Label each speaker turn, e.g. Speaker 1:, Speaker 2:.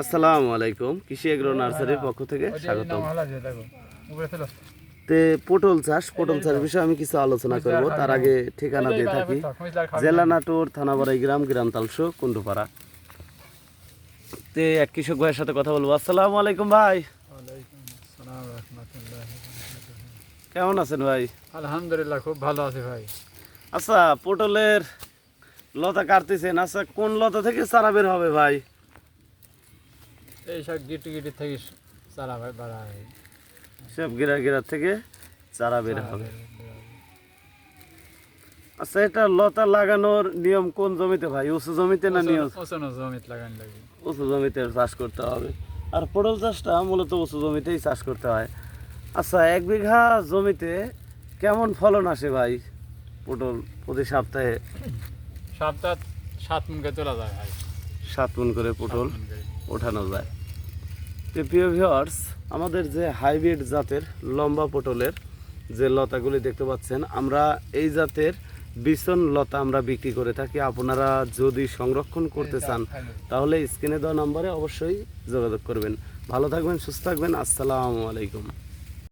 Speaker 1: আসসালামু আলাইকুম কৃষি এগ্রো নার্সারির পক্ষ থেকে
Speaker 2: ছিল
Speaker 1: তে পটল চাষ পটল চাষ বিষয়ে আমি কিছু আলোচনা করব। তার আগে ঠিকানা দিয়ে থাকি। জেলা নাটোর থানাবাড়াই গ্রাম গ্রাম তালসো কুন্ডুপাড়া তে এক কৃষক ভাইয়ের সাথে কথা বলব। আসসালামু আলাইকুম ভাই। কেমন আছেন ভাই?
Speaker 2: আলহামদুলিল্লাহ খুব ভালো আছে ভাই।
Speaker 1: আচ্ছা পটলের লতা কাটতেছেন। আচ্ছা কোন লতা থেকে চারা বের হবে ভাই?
Speaker 2: এই সব গিটি গিটি থেকে চারা বাড়া হয়।
Speaker 1: সব গিরা গিরা থেকে চারা বের হবে। আচ্ছা এটা লতা লাগানোর নিয়ম কোন জমিতে ভাই? উঁচু জমিতে না নিয়ম?
Speaker 2: জমিত লাগান লাগে।
Speaker 1: উঁচু জমিতে চাষ করতে হবে। আর পটল চাষটা মূলত উঁচু জমিতেই চাষ করতে হয়। আচ্ছা এক বিঘা জমিতে কেমন ফলন আসে ভাই পটল প্রতি সপ্তাহে?
Speaker 2: সপ্তাহ সাত মুখে তোলা যায় ভাই।
Speaker 1: সাত মন করে পটল
Speaker 2: করে।
Speaker 1: ওঠানো যায়। তো প্রিয় আমাদের যে হাইব্রিড জাতের লম্বা পটলের যে লতাগুলি দেখতে পাচ্ছেন আমরা এই জাতের বিছন লতা আমরা বিক্রি করে থাকি। আপনারা যদি সংরক্ষণ করতে চান তাহলে স্ক্রিনে দেওয়া নম্বরে অবশ্যই যোগাযোগ করবেন। ভালো থাকবেন সুস্থ থাকবেন। আসসালামু আলাইকুম।